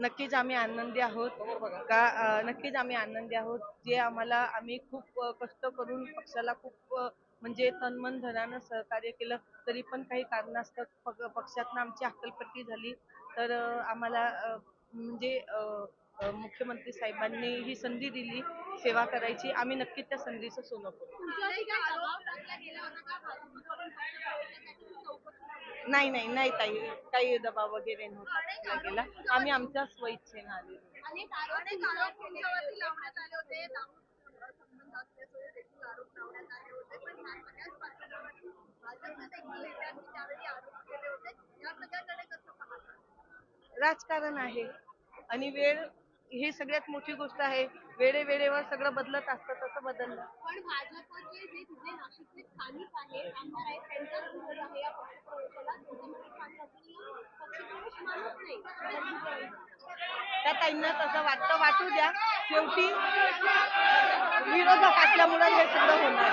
नक्कीच आम्ही आनंदी आहोत. का अ, नक्कीच आम्ही आनंदी आहोत. जे आम्हाला आम्ही खूप कष्ट करून पक्षाला खूप म्हणजे तन मन धनानं सहकार्य केलं तरी पण काही कारणास्तव पग- पक्षातनं आमची हक्कलपट्टी झाली. तर आम्हाला म्हणजे मुख्यमंत्री साहेबांनी ही संधी दिली सेवा करायची. आम्ही नक्कीच त्या संधीचं सोनं करू तुमच्यावरती काही दबाव टाकला गेला होता का भाजपकडून पक्षप्रवेशासाठी चौकशी नाही नाही नाही ताई. काही दबाव वगैरे नव्हता गेला. आम्ही आमच्या स्वइच्छेनं आलेलो. अनेक आरोप तुमच्यावरती लावण्यात आले होते. दारू संबंध असल्याचे देखील आरोप लावण्यात आले होते. पण ह्या सगळ्याच पार्श्वभूमीवर भाजपने देखील नेत्यांनी त्यावेळी आरोप केले होते. या सगळ्याकडे कसं पाहता? राजकारण आहे. आणि वेळ ही सगळ्यात मोठी गोष्ट आहे. वेळे वेळेवर सगळं बदलत असतं तसं बदललं. पण भाजपचे जे तिथे नाशिकचे स्थानिक आहेत आमदार आहेत आहे. त्या ताईंना तसं वाटतं वाटू द्या. शेवटी विरोधक असल्यामुळे हे सगळं होणार